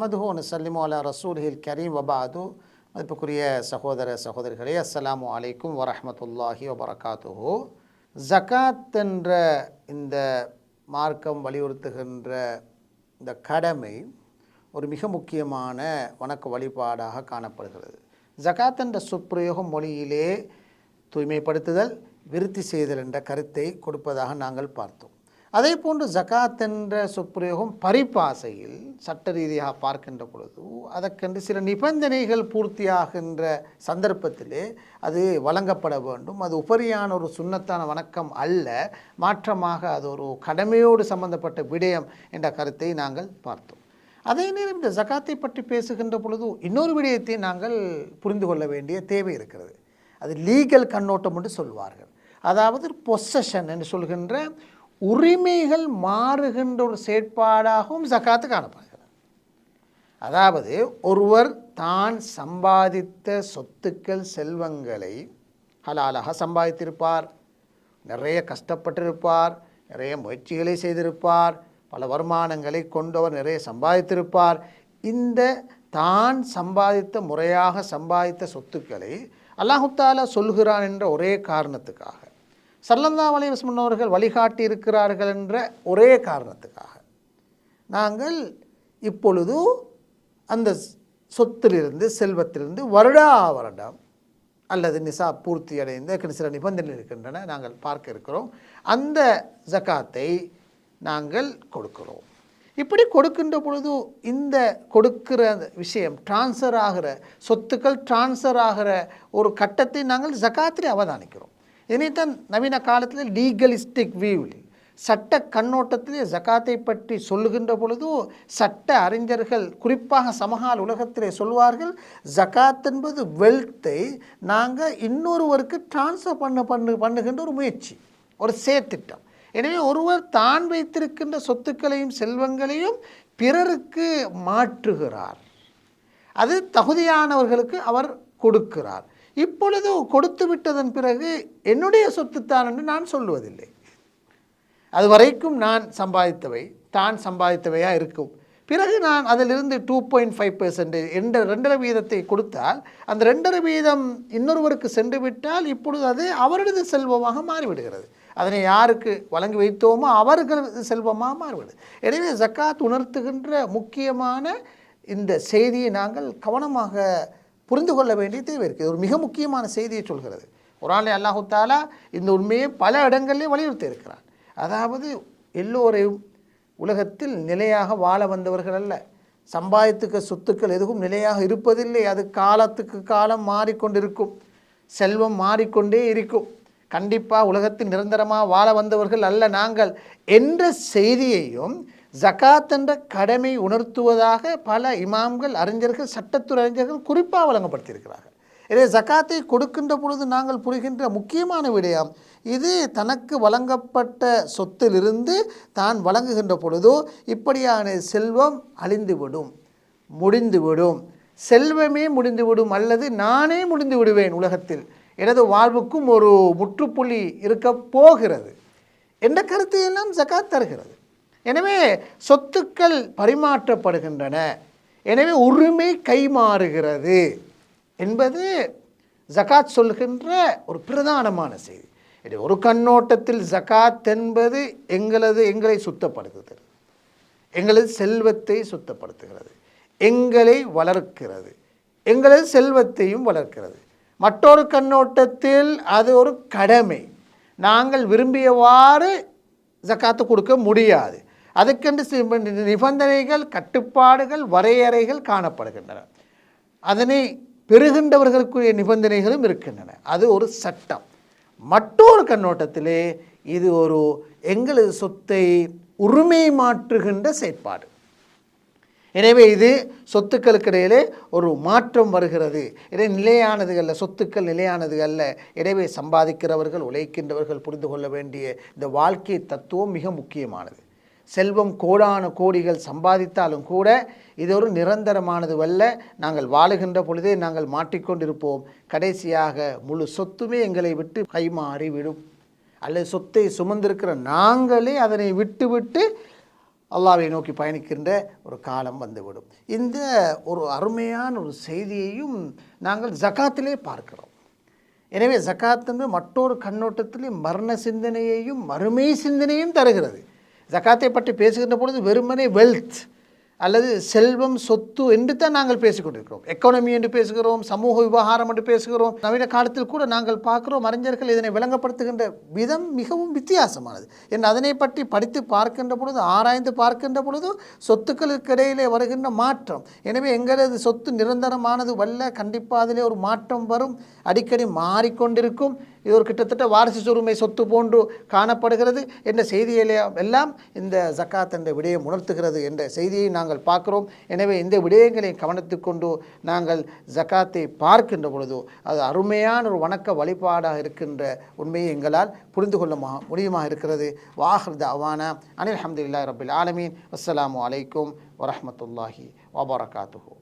நஹ்மதுஹு நசல்லிமு அலா ரசூலில் கரீம் வபாது மதிப்புக்குரிய சகோதர சகோதரிகளே அஸ்லாம் அலைக்கும் வரஹ்மத்துல்லாஹி வபரகாத்துஹு ஜக்காத் என்ற இந்த மார்க்கம் வலியுறுத்துகின்ற இந்த கடமை ஒரு மிக முக்கியமான வணக்க வழிபாடாக காணப்படுகிறது. ஜகாத் என்ற சுப்பிரயோகம் மொழியிலே தூய்மைப்படுத்துதல் விருத்தி செய்தல் என்ற கருத்தை கொடுப்பதாக நாங்கள் பார்த்தோம். அதே போன்று ஜகாத் என்ற சொப்பிரயோகம் பரிபாசையில் சட்ட ரீதியாக பார்க்கின்ற பொழுது அதற்கென்று சில நிபந்தனைகள் பூர்த்தியாகின்ற சந்தர்ப்பத்திலே அது வழங்கப்பட வேண்டும். அது உபரியான ஒரு சுண்ணத்தான வணக்கம் அல்ல. மாற்றமாக அது ஒரு கடமையோடு சம்பந்தப்பட்ட விடயம் என்ற கருத்தை நாங்கள் பார்த்தோம். அதே நேரம் இந்த ஜகாத்தை பற்றி பேசுகின்ற பொழுது இன்னொரு விடயத்தை நாங்கள் புரிந்து கொள்ள வேண்டிய தேவை இருக்கிறது. அது லீகல் கண்ணோட்டம் என்று சொல்வார்கள். அதாவது பொசஷன் என்று சொல்கின்ற உரிமைகள் மாறுகின்ற ஒரு செயற்பாடாகவும் ஜகாத்து காணப்படுகிறது. அதாவது ஒருவர் தான் சம்பாதித்த சொத்துக்கள் செல்வங்களை ஹலாலாக சம்பாதித்திருப்பார். நிறைய கஷ்டப்பட்டிருப்பார் நிறைய முயற்சிகளை செய்திருப்பார் பல வருமானங்களை கொண்டவர் நிறைய சம்பாதித்திருப்பார். இந்த தான் சம்பாதித்த முறையாக சம்பாதித்த சொத்துக்களை அல்லாஹுத்தாலா சொல்கிறான் என்ற ஒரே காரணத்துக்காக சல்லல்லா முன்னோர்கள் வழிகாட்டி இருக்கிறார்கள் என்ற ஒரே காரணத்துக்காக. நாங்கள் இப்பொழுது அந்த சொத்திலிருந்து செல்வத்திலிருந்து வருடா வருடம் அல்லது நிசா பூர்த்தி அடைந்த சில நிபந்தனைகள் இருக்கின்றன நாங்கள் பார்க்க இருக்கிறோம். அந்த ஜக்காத்தை நாங்கள் கொடுக்கிறோம். இப்படி கொடுக்கின்ற பொழுது இந்த கொடுக்கிற விஷயம் டிரான்ஸ்ஃபர் ஆகிற சொத்துக்கள் டிரான்ஸ்ஃபர் ஆகிற ஒரு கட்டத்தை நாங்கள் ஜக்காத்திலே அவதானிக்கிறோம். இதனைத்தான் நவீன காலத்தில் லீகலிஸ்டிக் வியூவில் சட்ட கண்ணோட்டத்திலே ஜக்காத்தை பற்றி சொல்லுகின்ற பொழுது சட்ட அறிஞர்கள் குறிப்பாக சமகால உலகத்திலே சொல்வார்கள் ஜக்காத் என்பது வெல்த்தை நாங்கள் இன்னொருவருக்கு டிரான்ஸ்ஃபர் பண்ண பண்ணு பண்ணுகின்ற ஒரு முயற்சி ஒரு செயற்திட்டம். எனவே ஒருவர் தான் வைத்திருக்கின்ற சொத்துக்களையும் செல்வங்களையும் பிறருக்கு மாற்றுகிறார். அது தகுதியானவர்களுக்கு அவர் கொடுக்கிறார். இப்பொழுது கொடுத்து விட்டதன் பிறகு என்னுடைய சொத்துத்தான் என்று நான் சொல்லுவதில்லை. அது வரைக்கும் நான் சம்பாதித்தவை தான் சம்பாதித்தவையாக இருக்கும். பிறகு நான் அதிலிருந்து டூ பாயிண்ட் ஃபைவ் பெர்சன்டேஜ் என்ற ரெண்டரை வீதத்தை கொடுத்தால் அந்த ரெண்டரை வீதம் இன்னொருவருக்கு சென்று விட்டால் இப்பொழுது அது அவரது செல்வமாக மாறிவிடுகிறது. அதனை யாருக்கு வழங்கி வைத்தோமோ அவர்களது செல்வமாக மாறிவிடுது எனவே ஜக்காத் உணர்த்துகின்ற முக்கியமான இந்த செய்தியை நாங்கள் கவனமாக புரிந்து கொள்ள வேண்டிய தேவை இருக்குது ஒரு மிக முக்கியமான செய்தியை சொல்கிறது. குரானில் அல்லாஹு தாலா இந்த உண்மையை பல இடங்களிலே வலியுறுத்தி இருக்கிறான். அதாவது எல்லோரையும் உலகத்தில் நிலையாக வாழ வந்தவர்கள் அல்ல. சம்பாதித்துக்க சொத்துக்கள் எதுவும் நிலையாக இருப்பதில்லை. அது காலத்துக்கு காலம் மாறிக்கொண்டிருக்கும். செல்வம் மாறிக்கொண்டே இருக்கும். கண்டிப்பாக உலகத்தில் நிரந்தரமாக வாழ வந்தவர்கள் அல்ல நாங்கள் என்ற செய்தியையும் ஜகாத் என்ற கடமை உணர்த்துவதாக பல இமாம்கள் அறிஞர்கள் சட்டத்துறை அறிஞர்கள் குறிப்பாக வழங்கப்படுத்தியிருக்கிறார்கள். எனவே ஜக்காத்தை கொடுக்கின்ற பொழுது நாங்கள் புரிகின்ற முக்கியமான விடயம் இது தனக்கு வழங்கப்பட்ட சொத்திலிருந்து தான் வழங்குகின்ற பொழுதோ இப்படியான செல்வம் அழிந்துவிடும் முடிந்துவிடும். செல்வமே முடிந்துவிடும் அல்லது நானே முடிந்து விடுவேன் உலகத்தில். எனது வாழ்வுக்கும் ஒரு முற்றுப்புள்ளி இருக்க போகிறது. என்ற கருத்தையெல்லாம் ஜக்காத் தருகிறது. எனவே சொத்துக்கள் பரிமாற்றப்படுகின்றன. எனவே உரிமை கைமாறுகிறது என்பது ஜகாத் சொல்கின்ற ஒரு பிரதானமான செய்தி. இது ஒரு கண்ணோட்டத்தில் ஜகாத் என்பது எங்களது எங்களை சுத்தப்படுத்துகிறது எங்களது செல்வத்தை சுத்தப்படுத்துகிறது. எங்களை வளர்க்கிறது. எங்களது செல்வத்தையும் வளர்க்கிறது. மற்றொரு கண்ணோட்டத்தில் அது ஒரு கடமை. நாங்கள் விரும்பியவாறு ஜக்காத்து கொடுக்க முடியாது. அதுக்கென்று நிபந்தனைகள் கட்டுப்பாடுகள் வரையறைகள் காணப்படுகின்றன. அதனை பெறுகின்றவர்களுக்குரிய நிபந்தனைகளும் இருக்கின்றன. அது ஒரு சட்டம். மற்றொரு கண்ணோட்டத்திலே இது ஒரு எங்களது சொத்தை உரிமை மாற்றுகின்ற செயற்பாடு. எனவே இது சொத்துக்களுக்கு இடையிலே ஒரு மாற்றம் வருகிறது. இதை நிலையானது அல்ல சொத்துக்கள் நிலையானது அல்ல. எனவே சம்பாதிக்கிறவர்கள் உழைக்கின்றவர்கள் புரிந்து கொள்ள வேண்டிய இந்த வாழ்க்கை தத்துவம் மிக முக்கியமானது. செல்வம் கோடான கோடிகள் சம்பாதித்தாலும் கூட இது ஒரு நிரந்தரமானது அல்ல நாங்கள் வாழுகின்ற பொழுதே நாங்கள் மாட்டிக்கொண்டிருப்போம். கடைசியாக முழு சொத்துமே எங்களை விட்டு கைமாறி விடும். அல்லது சொத்தை சுமந்திருக்கிற நாங்களே அதனை விட்டு விட்டு அல்லாவை நோக்கி பயணிக்கின்ற ஒரு காலம் வந்துவிடும். இந்த ஒரு அருமையான ஒரு செய்தியையும் நாங்கள் ஜகாத்திலே பார்க்கிறோம். எனவே ஜக்காத் என்று மற்றொரு கண்ணோட்டத்திலே மரண சிந்தனையையும் மறுமை சிந்தனையும் தருகிறது. ஜகாத்தை பற்றி பேசுகின்ற பொழுது வெறுமனே வெல்த் அல்லது செல்வம் சொத்து என்று தான் நாங்கள் பேசிக்கொண்டிருக்கிறோம் எக்கானமி என்று பேசுகிறோம் சமூக விவகாரம் என்று பேசுகிறோம். நவீன காலத்தில் கூட நாங்கள் பார்க்கிறோம் அறிஞர்கள் இதனை விளங்கப்படுத்துகின்ற விதம் மிகவும் வித்தியாசமானது. என்று அதனை பற்றி படித்து பார்க்கின்ற பொழுது ஆராய்ந்து பார்க்கின்ற பொழுது சொத்துக்களுக்கு இடையிலே வருகின்ற மாற்றம். எனவே எங்களது சொத்து நிரந்தரமானது வல்ல கண்டிப்பாக அதிலே ஒரு மாற்றம் வரும். அடிக்கடி மாறிக்கொண்டிருக்கும். இது ஒரு கிட்டத்தட்ட வாரிசு சொருமை சொத்து போன்று காணப்படுகிறது என்ற செய்தியிலே எல்லாம் இந்த ஜக்காத் என்ற விடயம் உணர்த்துகிறது என்ற செய்தியை நாங்கள் பார்க்கிறோம். எனவே இந்த விடயங்களை கவனத்துக் கொண்டு நாங்கள் ஜக்காத்தை பார்க்கின்ற பொழுது அது அருமையான ஒரு வணக்க வழிபாடாக இருக்கின்ற உண்மையை எங்களால் புரிந்து கொள்ள முடியுமாக முடியுமா இருக்கிறது. வாஹர் அவானா அனில் அஹமதுல்லா ரபில் ஆலமீன். அஸ்ஸலாமு அலைக்கும் வரஹ்மத்துல்லாஹி வபரகாத்துஹு.